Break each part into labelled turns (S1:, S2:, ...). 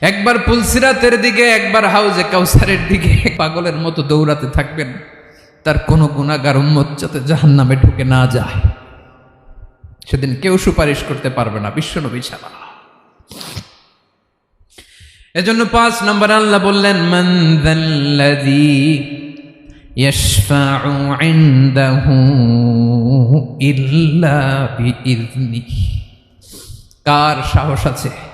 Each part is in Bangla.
S1: একবার পুলসিরাতের দিকে, একবার হাউজে কাউসারের দিকে। পাগলের মতো দৌড়াতে থাকবেন, তার কোনো গুণাগার উন্মত যাতে জাহান নামে ঢুকে না যায়। সেদিন কেউ সুপারিশ করতে পারবে না, বিশ্বনবী ছাড়া। এজন্য পাঁচ নম্বর আল্লাহ বললেন মন্দাল্লাযী ইল্লা কার সাহস আছে?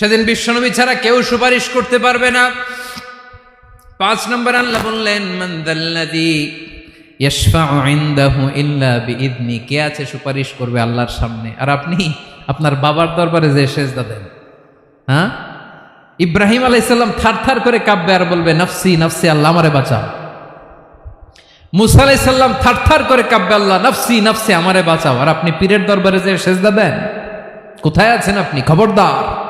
S1: সেদিন বিশ্বনবী ছাড়া কেউ সুপারিশ করতে পারবে না। পাঁচ নম্বর আল্লাহ বললেন মান্দাল্লাদি ইল্লা কে আছে সুপারিশ করবে আল্লাহর সামনে? আর আপনি, আপনার বাবার দরবারে যে সেজদা দেন হ্যাঁ? ইব্রাহিম আলাইসাল্লাম থার থার করে কাঁপবে আর বলবে, নফসি নফসি, আল্লাহ আমারে বাঁচাও। মুসা আলাইসাল্লাম থার থার করে কাব্যে আল্লাহ, নফসি নফসি, আমারে বাঁচাও। আর আপনি পীরের দরবারে যে সেজদা দেন, কোথায় আছেন আপনি? খবরদার।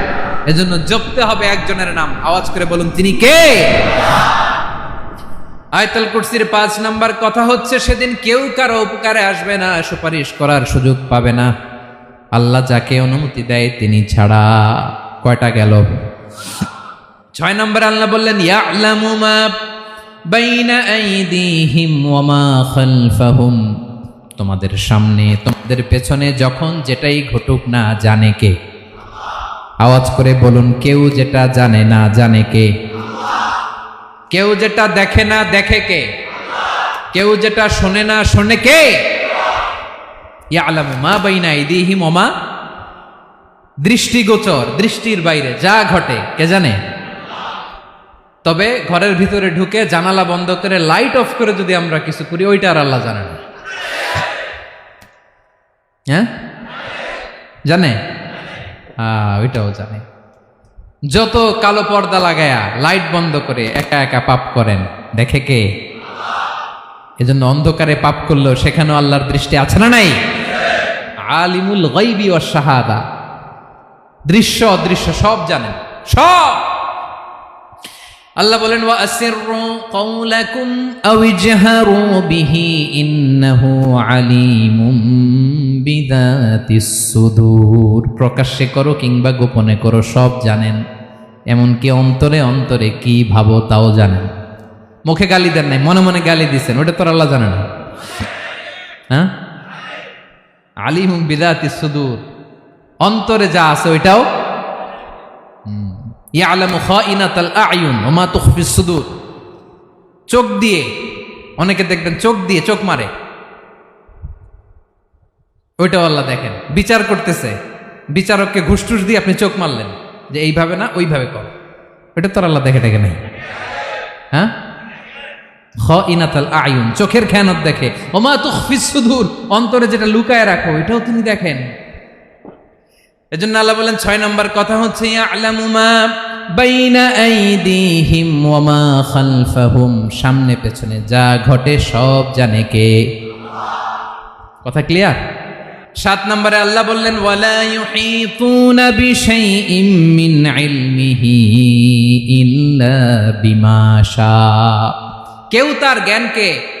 S1: এজন্য জপতে হবে একজনের নাম। আওয়াজ করে বলুন, তিনি কে? আয়তাল কুরসির পাঁচ নাম্বার কথা হচ্ছে, সেদিন কেউ কারও উপকারে আসবে না, সুপারিশ করার সুযোগ পাবে না। আল্লাহ যাকে অনুমতি দেয়, তিনি ছাড়া কয়টা গেল? ছয় নম্বর আল্লাহ বললেন তোমাদের সামনে, তোমাদের পেছনে যখন যেটাই ঘটুক না, জানে কে? আওয়াজ করে বলুন, কেউ যেটা জানে না জানে কে? কেউ যেটা দেখে না দেখে কে? কেউ যেটা শোনে না শোনে কে? মা বাইনা ইদিহিম ওমা দৃষ্টিগোচর, দৃষ্টির বাইরে, যা ঘটে, কে জানে? তবে ঘরের ভিতরে ঢুকে জানালা বন্ধ করে লাইট অফ করে যদি আমরা কিছু করি, ওইটা আর আল্লাহ জানে না। হ্যাঁ? জানে? হ্যাঁ ওইটাও জানে। যত কালো পর্দা লাগায়া লাইট বন্ধ করে একা একা পাপ করেন, দেখে কে? এজন্য অন্ধকারে পাপ করল সেখানেও আল্লাহর দৃষ্টি আছে না নাই? আলিমুল গাইবি ও শাহাদা। দৃশ্য অদৃশ্য সব জানেন। সব! আল্লাহ বলেন, ওয়া আসিররু কওলাকুম আও ইজহারু বিহি ইন্নাহু আলিমুম বিদাতিস সুদূর। প্রকাশ্যে করো কিংবা গোপনে করো, সব জানেন। এমনকি অন্তরে অন্তরে কি ভাবো তাও জানেন। মুখে গালি দেন নাই, মনে মনে গালি দিছেন, ওটা তোর আল্লাহ জানে না। হ্যাঁ? আলিমুম বিদাতিস সুদূর। অন্তরে যা আছে ওইটাও? ইয়ালামু খাইনাতাল আয়ুন ওয়া মা তুখফিস সুদূর। চোখ দিয়ে, অনেকে দেখবেন চোখ দিয়ে চোখ মারে। ওইটাও আল্লাহ দেখেন। বিচার করতেছে। বিচারককে ঘুষ টুস দিয়ে আপনি চোখ মারলেন যে এইভাবে না, ওইভাবে কর। ওইটা তোর আল্লাহ দেখে দেখে নেই। হ্যাঁ? খ ইনাতাল আয়ুন চোখের খেয়ানত দেখে। ওমা তুখফিস সুদূর, অন্তরে যেটা লুকায় রাখো, এটাও তিনি দেখেন। এজন্য আল্লাহ বলেন, ছয় নম্বর কথা হচ্ছে সামনে পেছনে যা ঘটে সব জানে কে। কথা ক্লিয়ার? সাত নম্বরে আল্লাহ বললেন কেউ তার জ্ঞানকে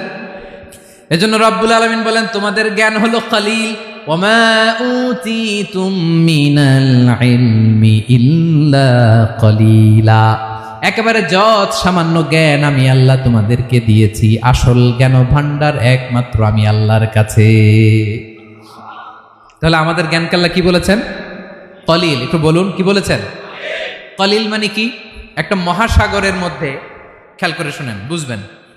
S1: এজন্য রব্বুল আলমিন বলেন, তোমাদের জ্ঞান হলো কালিল। কলিলা। একেবারে যত সামান্য জ্ঞান আমি আল্লাহ তোমাদেরকে দিয়েছি, আসল জ্ঞান ভান্ডার একমাত্র আমি আল্লাহর কাছে। তাহলে আমাদের জ্ঞানকে আল্লাহ কি বলেছেন? কলিল। একটু বলুন, কি বলেছেন? কলিল মানে কি? একটা মহাসাগরের মধ্যে, খেয়াল করে শুনেন, বুঝবেন।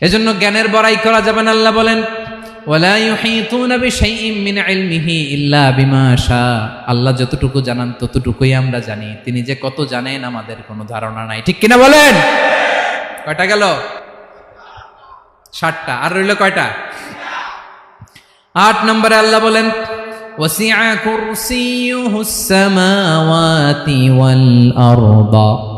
S1: এজন্য জ্ঞানের বড়াই করা যাবে না, আল্লাহ বলেন আল্লাহ যতটুকু জানান, ততটুকুই আমরা জানি। তিনি যে কত জানেন, আমাদের কোনো ধারণা নাই। ঠিক কিনা বলেন? কয়টা গেল? ষাটটা আর রইল কয়টা? আট নম্বরে আল্লাহ বলেন, ওয়াসিআ কুরসিয়ুহুস সামাওয়াতি ওয়াল আরদা।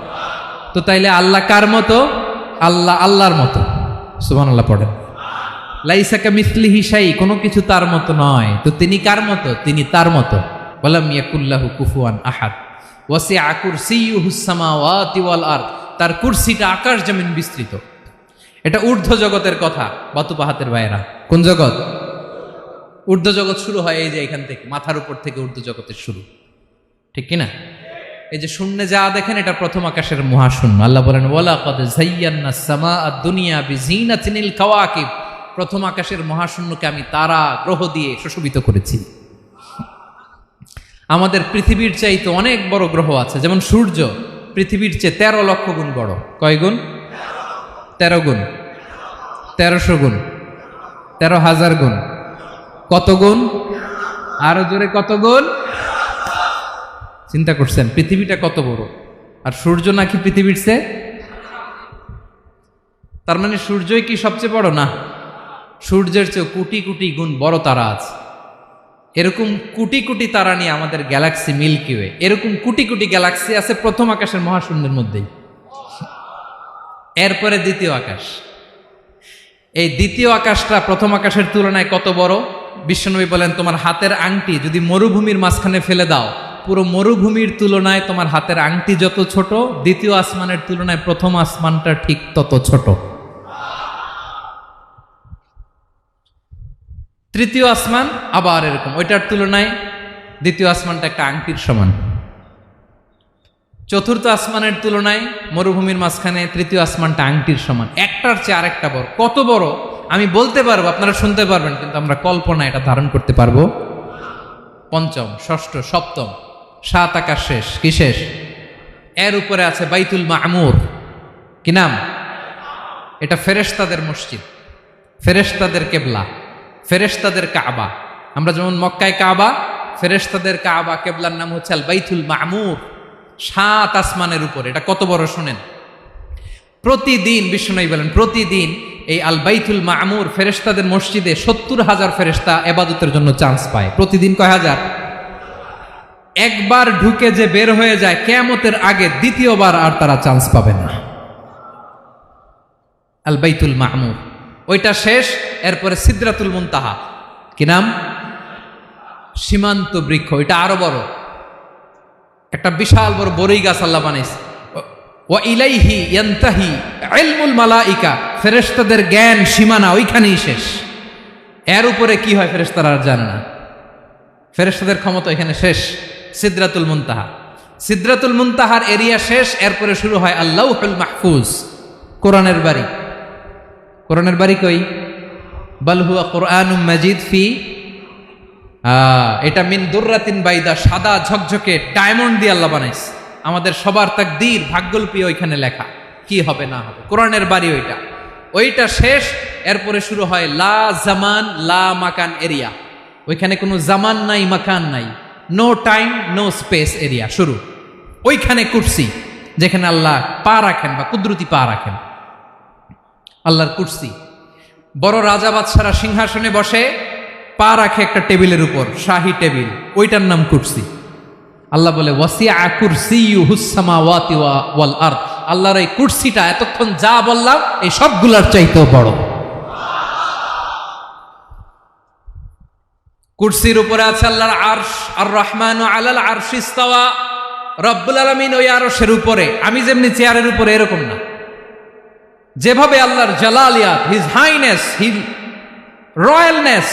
S1: তো তাইলে আল্লাহ কার মতো? আল্লাহ আল্লাহর মতো। সুবহানাল্লাহ পড়েন লাইসাকা মিসলি হিসাই কোনো কিছু তার মতো নয়। তো তিনি কার মতো? তিনি তার মতো। ওয়ালাম ইয়াকুল্লাহু কুফুয়ান আহাদ। ওয়াসিআ কুরসিয়ুহুস সামাওয়াতি ওয়াল আরদ। তার কুরসিটা আকাশ জমিন বিস্তৃত। এটা ঊর্ধ্ব জগতের কথা বাতুপাহাতের ভাইয়েরা। কোন জগৎ? ঊর্ধ্ব জগৎ শুরু হয় এই যে এখান থেকে, মাথার উপর থেকে ঊর্ধ্ব জগতের শুরু। ঠিক কি না এই যে শূন্যে যা দেখেন, এটা প্রথম আকাশের মহাশূন্য। আল্লাহ বলেন কদ জাইয়ান্না সামা দুনিয়া প্রথম আকাশের মহাশূন্যকে আমি তারা, গ্রহ দিয়ে সুশোভিত করেছি। আমাদের পৃথিবীর চাইতে অনেক বড় গ্রহ আছে, যেমন সূর্য, পৃথিবীর চেয়ে তেরো লক্ষ গুণ বড়। কয় গুণ? তেরো গুণ। তেরোশো গুণ। তেরো হাজার গুণ। কত গুণ? আরও জোরে কত গুণ? চিন্তা করছেন, পৃথিবীটা কত বড়? আর সূর্য নাকি পৃথিবীর সে তার মানে সূর্যই কি সবচেয়ে বড়? না। সূর্যের চেয়ে কোটি কোটি গুণ বড় তারা আছে। এরকম কোটি কোটি তারা নিয়ে আমাদের গ্যালাক্সি মিল্কি ওয়ে এরকম কোটি কোটি গ্যালাক্সি আছে প্রথম আকাশের মহাশূন্যের মধ্যেই। এরপরে দ্বিতীয় আকাশ। এই দ্বিতীয় আকাশটা প্রথম আকাশের তুলনায় কত বড়? বিশ্বনবী বলেন, তোমার হাতের আংটি যদি মরুভূমির মাঝখানে ফেলে দাও পুরো মরুভূমির তুলনায় তোমার হাতের আংটি যত ছোট, দ্বিতীয় আসমানের তুলনায় প্রথম আসমানটা ঠিক তত ছোট। তৃতীয় আসমান আবার এরকম, ওইটার তুলনায় দ্বিতীয় আসমানটা একটা আংটির সমান। চতুর্থ আসমানের তুলনায় মরুভূমির মাঝখানে তৃতীয় আসমানটা আংটির সমান। একটার চেয়ে আরেকটা বড়। কত বড়? আমি বলতে পারব, আপনারা শুনতে পারবেন, কিন্তু আমরা কল্পনা এটা ধারণ করতে পারব। পঞ্চম, ষষ্ঠ, সপ্তম। সাত আকাশ শেষ। কি শেষ? এর উপরে আছে বাইতুল মামুর। কি নাম? এটা ফেরেশতাদের মসজিদ। ফেরেশতাদের কেবলা। ফেরেশতাদের কাবা। আমরা যেমন মক্কায় কাবা, ফেরেশতাদের কাবা কেবলার নাম হচ্ছে আল বাইতুল মামুর। সাত আসমানের উপর। এটা কত বড় শোনেন? প্রতিদিন, বিষ্ণু বলেন, প্রতিদিন এই আল বাইতুল মামুর ফেরেশতাদের মসজিদে সত্তর হাজার ফেরেশতা এবাদতের জন্য চান্স পায়। প্রতিদিন কয় হাজার? একবার ঢুকে যে বের হয়ে যায়, কেয়ামতের আগে দ্বিতীয়বার আর তারা চান্স পাবে না। আল বাইতুল মাহমুর ওইটা শেষ, এরপরে সিদ্রাতুল মুনতাহা। কি নাম? সীমান্ত বৃক্ষ এটা আরও বড়। একটা বিশাল বড় বরই গাছ আল্লাহ বানাইছে ও ইলাইহি ইয়ান্তাহি ইলমুল মালাইকা, ফেরেশতাদের জ্ঞান সীমানা ওইখানেই শেষ। এর উপরে কি হয়, ফেরেশতারা আর জানে না। ফেরেশতাদের ক্ষমতা এখানে শেষ। সিদ্রাতুল মুনতাহা। সিদ্রাতুল মুনতাহার এরিয়া শেষ, এরপরে শুরু হয় আল্লাহুল মাহফুজ, কোরআনের বাড়ি। কোরআনের বাড়ি কই? বালহুয়া কোরআন মাজিদ ফি এটা মিন দুর্রাতিন বাইদা, সাদা ঝকঝকে ডায়মন্ড দিয়ে আল্লাহ বানাইছে। আমাদের সবার তাক তাকদীর, ভাগ্যলিপি ওইখানে লেখা। কি হবে, না হবে? কোরআনের বাড়ি ওইটা। ওইটা শেষ, এরপরে শুরু হয় লা জামান, লা মাকান এরিয়া। ওইখানে কোনো জামান নাই, মাকান নাই। No time no space area শুরু। ওইখানে কুর্সি, যেখানে আল্লাহ পা রাখেন বা কুদরতি পা রাখেন। আল্লাহর কুর্সি। বড় রাজা বাদশারা সিংহাসনে বসে পা রাখে একটা টেবিলের উপর, শাহী টেবিল। ওইটার নাম কুর্সি। আল্লাহ বলে, ওয়াসিয়া কুরসি ওয়াল আর্থ আল্লাহর এই কুর্সিটা এতক্ষণ যা বললাম, এই সবগুলার চাইতেও বড়। কুর্সির উপরে আছে আল্লাহর আরশ আর রহমান আলাল আরশ ইস্তাওয়া। রব্বুল আলামিন ওই আরশের উপরে, আমি যেমনি চেয়ারের উপরে এরকম না। যেভাবে আল্লাহর জালালিয়াত, হিজ হাইনেস হিজ রয়্যালনেস,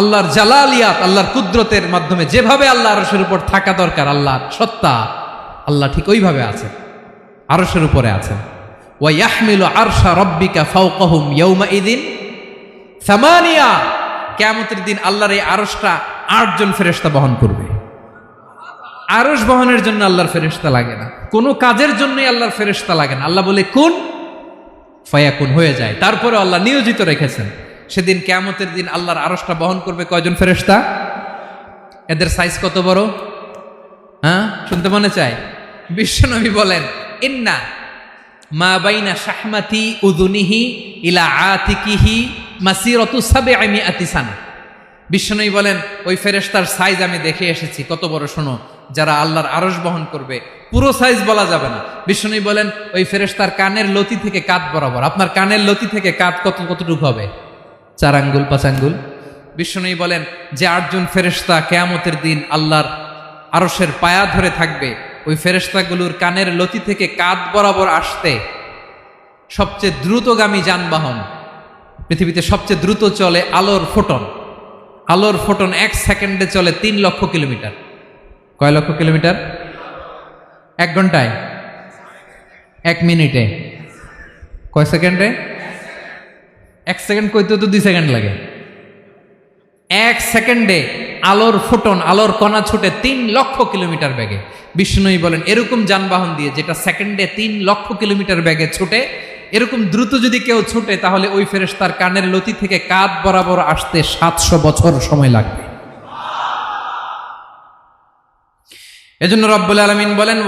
S1: আল্লাহর জালালিয়াত, আল্লাহর কুদরতের মাধ্যমে যেভাবে আল্লাহ আরশের উপর থাকা দরকার আল্লাহর সত্তা, আল্লাহ ঠিক ওইভাবে আছেন, আরশের উপরে আছেন। ওয়াইয়াহমিলু আরশা রব্বিকা ফাওকাহুম ইয়াউমা ইদিন সামানিয়া। কেয়ামতের দিন আল্লাহর এই আরশটা আটজন ফেরেশতা বহন করবে। আরশ বহনের জন্য আল্লাহর ফেরেশতা লাগে না। কোনো কাজের জন্যই আল্লাহর ফেরেশতা লাগে না। আল্লাহ বলে, কোন? ফয়াকুন, হয়ে যায়। তারপরে আল্লাহ নিয়োজিত রেখেছেন। সেদিন কেয়ামতের দিন আল্লাহর আরশটা বহন করবে কয়জন ফেরেশতা? এদের সাইজ কত বড়? হ্যাঁ? শুনতে মনে চায়? বিশ্বনবী বলেন, ইন্না মা বাইনা শাহমাতি উদুনিহি ইলা আতিকিহি মাসিরতু সাবে আমি আতিসানা বিশ্বনবী বলেন, ওই ফেরেশতার সাইজ আমি দেখে এসেছি। কত বড় শোনো, যারা আল্লাহর আরশ বহন করবে, পুরো সাইজ বলা যাবে না। বিশ্বনবী বলেন, ওই ফেরেশতার কানের লতি থেকে কাত বরাবর। আপনার কানের লতি থেকে কাত কত, কতটুকু হবে? চার আঙ্গুল, পাঁচ আঙ্গুল। বিশ্বনবী বলেন, যে আটজন ফেরেশতা কেয়ামতের দিন আল্লাহর আরশের পায়া ধরে থাকবে, ওই ফেরেশতাগুলোর কানের লতি থেকে কাত বরাবর আসতে সবচেয়ে দ্রুতগামী যানবাহন পৃথিবীতে সবচেয়ে দ্রুত চলে আলোর ফোটন। আলোর ফোটন এক সেকেন্ডে চলে তিন লক্ষ কিলোমিটার। কয় লক্ষ কিলোমিটার? এক ঘন্টায়? এক মিনিটে। কয় সেকেন্ডে? এক সেকেন্ড কইতে তো দুই সেকেন্ড লাগে। এক সেকেন্ডে আলোর ফোটন, আলোর কণা ছুটে তিন লক্ষ কিলোমিটার বেগে। বিষ্ণুই বলেন, এরকম যানবাহন দিয়ে যেটা সেকেন্ডে তিন লক্ষ কিলোমিটার বেগে ছুটে এরকম দ্রুত যদি কেউ ছুটে, তাহলে ওই ফেরেস তার কানের লতি থেকে কাঁধ বরাবর আসতে সাতশো বছর সময় লাগবে। এজন্য রব্বুল আলমিন বলেন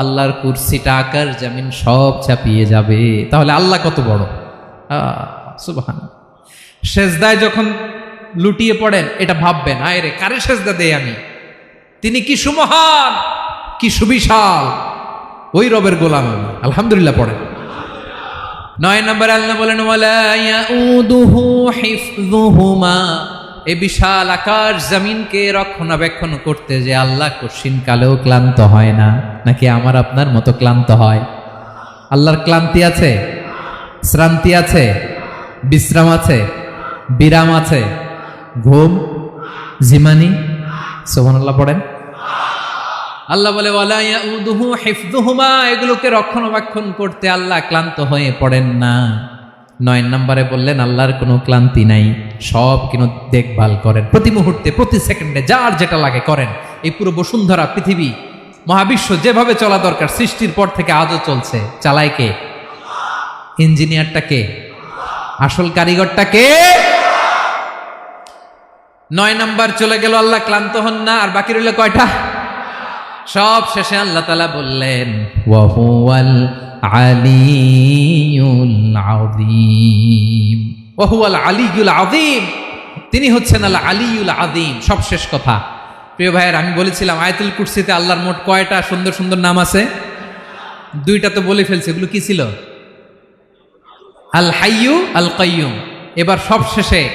S1: আল্লাহর কুরসিটা আকার, জামিন সব ছাপিয়ে যাবে। তাহলে আল্লাহ কত বড়? সুবহান সেজদায় যখন লুটিয়ে পড়েন, এটা ভাববেন আয় রে কারে সেজদা দেই আমি? তিনি কি সুমহান? কি সুবিশাল। ওই রবের গোলাম আলহামদুলিল্লাহ পড়েন। নয় নম্বর আল্লাহ বলেন এই বিশাল আকাশ জমিনকে রক্ষণাবেক্ষণ করতে যে আল্লাহ কশিন কালেও ক্লান্ত হয় না, নাকি আমার আপনার মতো ক্লান্ত হয়? আল্লাহর ক্লান্তি আছে? শ্রান্তি আছে? বিশ্রাম আছে? বিরাম আছে? ঘুম? জিমানি? সোহান পড়েন। আল্লাহ বলে এগুলোকে রক্ষণাবেক্ষণ করতে আল্লাহ ক্লান্ত হয়ে পড়েন না। নয় নম্বরে বললেন, আল্লাহর কোনো ক্লান্তি নাই, সব কিন্তু দেখভাল করেন। প্রতি মুহূর্তে, প্রতি সেকেন্ডে যার যেটা লাগে করেন। এই পুরো বসুন্ধরা পৃথিবী, মহাবিশ্ব যেভাবে চলা দরকার, সৃষ্টির পর থেকে আজও চলছে। চালায় কে? ইঞ্জিনিয়ারটা কে? আসল কারিগরটা কে? নয় নাম্বার চলে গেল, আল্লাহ ক্লান্ত হন না। আর বাকি রইল কয়টা? সব শেষে আল্লাহ তালা বললেন ওয়াহুয়াল আলিউল আযীম। ওয়াহুয়াল আলিউল আযীম। তিনি হচ্ছেন আল্লাহ আলিউল আদিম সব শেষ কথা। প্রিয় ভাইয়ের আমি বলেছিলাম আয়াতুল কুরসিতে আল্লাহর মোট কয়টা সুন্দর সুন্দর নাম আছে? দুইটা তো বলে ফেলছে এগুলো কি ছিল? আল হাইয়ু আল কাইয়ুম। এবার সব শেষে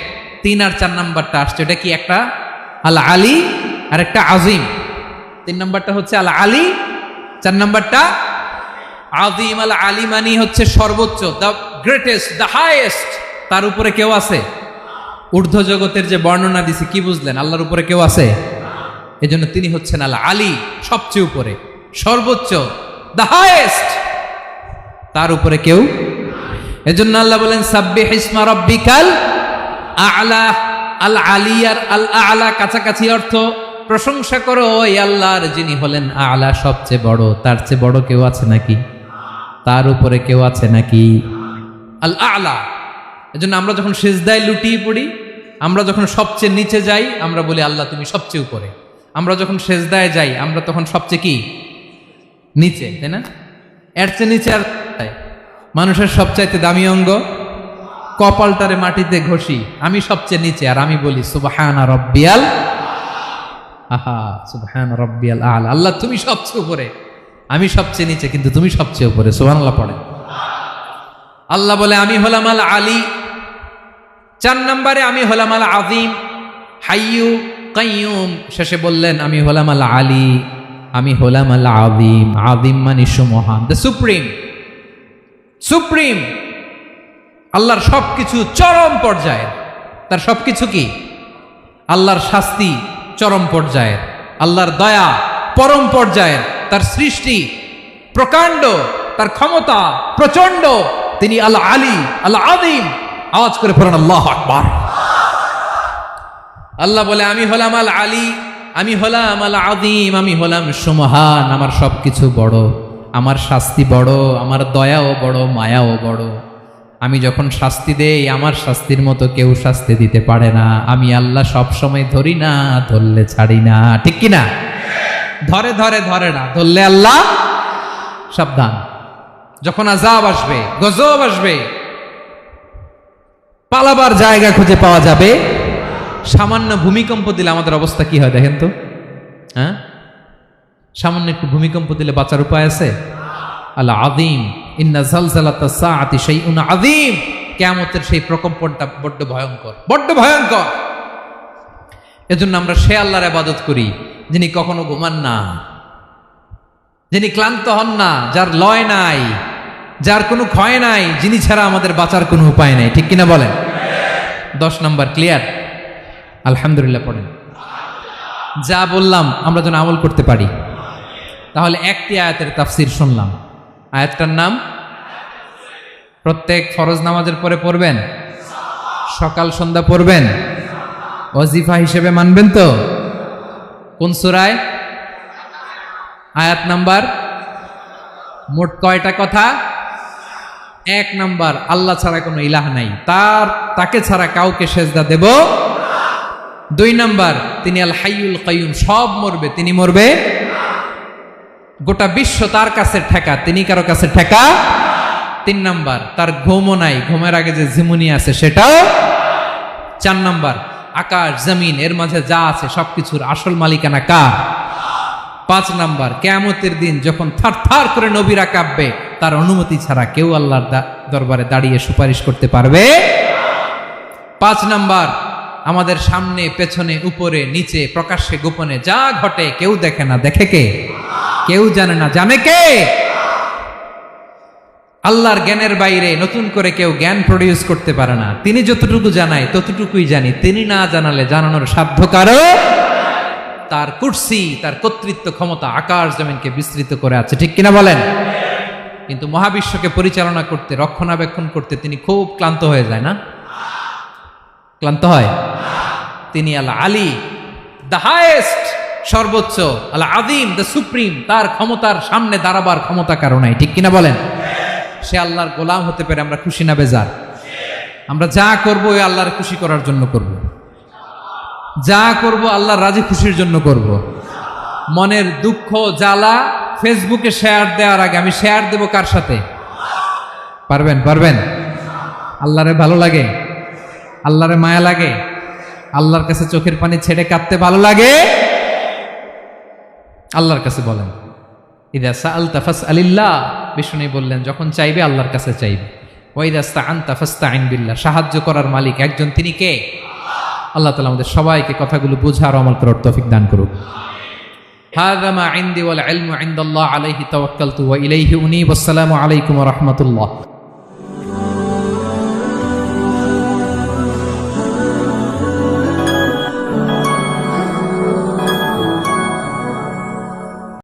S1: তিন আর চার নাম্বারটা আসছে এটা কি একটা? আল আলী আর একটা আজিম তিন নম্বরটা হচ্ছে আল আলী চার নাম্বারটা আজিম আল আলী মানি হচ্ছে সর্বোচ্চ দ্য গ্রেটেস্ট দ্য হাইয়েস্ট তার উপরে কেউ আছে? ঊর্ধ্ব জগতের যে বর্ণনা দিছি, কি বুঝলেন? আল্লাহর উপরে কেউ আছে? এজন্য তিনি হচ্ছেন আল আলী সবচেয়ে উপরে। সর্বোচ্চ দ্য হাইয়েস্ট তার উপরে কেউ এজন্য আল্লাহ বলেন, সাব্বিহ ইসমা রব্বিকাল আলা আল আলিয়ার আল আলা কাছাকাছি অর্থ প্রশংসা করো, ওই আল্লাহর যিনি হলেন আলা সবচেয়ে বড়। তার চেয়ে বড় কেউ আছে নাকি? তার উপরে কেউ আছে নাকি? আল আলা। এজন্য আমরা যখন সেজদায় লুটিয়ে পড়ি, আমরা যখন সবচেয়ে নিচে যাই, আমরা বলি, আল্লাহ, তুমি সবচেয়ে উপরে। আমরা যখন সেজদায় যাই, আমরা তখন সবচেয়ে কি? নিচে, তাই না? এর চেয়ে নিচে আর? মানুষের সবচাইতে দামি অঙ্গ? কপালটারে মাটিতে ঘষি, আমি সবচেয়ে নিচে। আর আমি বলি, সুবহানা রব্বিয়াল আহা, সুবহান রব্বিয়াল আল। আল্লাহ, তুমি সবচেয়ে উপরে। আমি সবচেয়ে নিচে, কিন্তু তুমি সবচেয়ে উপরে। সুবহানাল্লাহ পড়ে। আল্লাহ বলে, আমি হলাম আল আলী। চার নম্বরে, আমি হলাম আল আযীম। হাইয়ু, কাইয়ুম। শেষে বললেন, আমি হলাম আল আলী। আমি হলাম আল আযীম। আযীম মানে সুমহান। দ্য সুপ্রিম সুপ্রিম আল্লাহর সবকিছু চরম পর্যায়ে তার সবকিছু কি? আল্লাহর শাস্তি। চরম পর্যায়ের, আল্লাহর দয়া পরম পর্যায়ের, তার সৃষ্টি প্রকাণ্ড, তার ক্ষমতা প্রচণ্ড তিনি আল্লাহ আলী আল্লাহ আদিম আওয়াজ করে পড়েন, আল্লাহ আকবার। আল্লাহ বলে, আমি হলাম আল আলী আমি হলাম আল আদিম আমি হলাম সুমহান, আমার সবকিছু বড়, আমার শাস্তি বড়, আমার দয়াও বড়, মায়াও বড়। আমি যখন শাস্তি দেই, আমার শাস্তির মতো কেউ শাস্তি দিতে পারে না। আমি আল্লাহ সব সময় ধরি না, ধরলে ছাড়ি না। ঠিক কি না ধরে ধরে ধরে না, ধরলে আল্লাহ সাবধান। যখন আজাব আসবে, গজব আসবে, পালাবার জায়গা খুঁজে পাওয়া যাবে। সামান্য ভূমিকম্প দিলে আমাদের অবস্থা কি হয় দেখেন তো? হ্যাঁ? সামান্য একটু ভূমিকম্প দিলে বাঁচার উপায় আছে? আল্লাহ আদিম কিয়ামতের সেই প্রকম্পনটা বড্ড ভয়ঙ্কর। বড্ড ভয়ঙ্কর। এজন্য আমরা সে আল্লাহর ইবাদত করি, যিনি কখনো ঘুমান না। যিনি ক্লান্ত হন না, যার লয় নাই, যার কোনো ক্ষয় নাই, যিনি ছাড়া আমাদের বাঁচার কোনো উপায় নাই। ঠিক কিনা বলেন? দশ নম্বর, ক্লিয়ার? আলহামদুলিল্লাহ পড়েন। যা বললাম, আমরা যেন আমল করতে পারি। তাহলে একটি আয়াতের তাফসির শুনলাম। আয়াতটার নাম? প্রত্যেক ফরজ নামাজের পরে পড়বেন? সকাল, সন্ধ্যা পড়বেন? অজিফা হিসেবে মানবেন তো? কোন সুরায়? আয়াত নাম্বার? মোট কয়টা কথা? এক নাম্বার, আল্লাহ ছাড়া কোনো ইলাহ নাই। তার, তাকে ছাড়া কাউকে সেজদা দেব দুই নাম্বার, তিনি আল হাইউল কাইয়ুম, সব মরবে। তিনি মরবে গোটা বিশ্ব তার কাছে ঠেকা, তিনি কারও কাছে ঠেকা? তিন নাম্বার, তার ঘুমও নাই। ঘুমের আগে যে ঝিমুনি আছে সেটাও চার নাম্বার, আকাশ, জমিন, এর মাঝে যা আছে সবকিছুর আসল মালিকানা কার? পাঁচ নাম্বার, কেয়ামতের দিন যখন থার থার করে নবীরা কাঁপবে, তার অনুমতি ছাড়া কেউ আল্লাহর দরবারে দাঁড়িয়ে সুপারিশ করতে পারবে? পাঁচ নাম্বার, আমাদের সামনে, পেছনে, উপরে, নিচে, প্রকাশ্যে, গোপনে যা ঘটে, কেউ দেখে না। দেখে কে? কেউ জানে না। জানে কে? আল্লাহর জ্ঞানের বাইরে নতুন করে কেউ জ্ঞান প্রডিউস করতে পারে না। তিনি যতটুকু জানায়, ততটুকুই জানি। তিনি না জানালে জানানোর সাধ্য কারও? তার কুর্সি, তার কর্তৃত্ব ক্ষমতা আকাশ জমিনকে বিস্তৃত করে আছে। ঠিক কিনা বলেন? কিন্তু মহাবিশ্বকে পরিচালনা করতে, রক্ষণাবেক্ষণ করতে তিনি খুব ক্লান্ত হয়ে যায় না? ক্লান্ত হয়? তিনি আল্লাহ আলী দ্য হায়েস্ট সর্বোচ্চ, আল্লাহ আদিম দ্য সুপ্রিম তার ক্ষমতার সামনে দাঁড়াবার ক্ষমতা কারও নাই, ঠিক কিনা বলেন? সে আল্লাহর গোলাম হতে পেরে আমরা খুশি না বেজার? আমরা যা করব ওই আল্লাহর খুশি করার জন্য করব। যা করব আল্লাহর রাজি খুশির জন্য করব। মনের দুঃখ, জ্বালা ফেসবুকে শেয়ার দেওয়ার আগে আমি শেয়ার দেব কার সাথে? পারবেন পারবেন? আল্লাহরে ভালো লাগে? আল্লাহরে মায়া লাগে? আল্লাহর কাছে চোখের পানি ছেড়ে কাঁদতে ভালো লাগে? আল্লাহর কাছে বলেন। ইদা সা আল তাফাস আলিল্লা বিষ্ণু বললেন, যখন চাইবে আল্লাহর কাছে চাইবে। ওয়াইদাস্তা আন তাফাস্তা আইন বিল্লাহ। সাহায্য করার মালিক একজন, তিনি কে? আল্লাহ তালা আমাদের সবাইকে কথাগুলো বুঝার আমল করার তফিক দান করুক। হাদামা আইন্দি ওয়াল আলমু আইন্দাল্লাহ আলাইহি তাওয়াক্কালতু ওয়া ইলাইহি উনি ওয়াসসালামু আলাইকুম ওয়া রাহমাতুল্লাহ।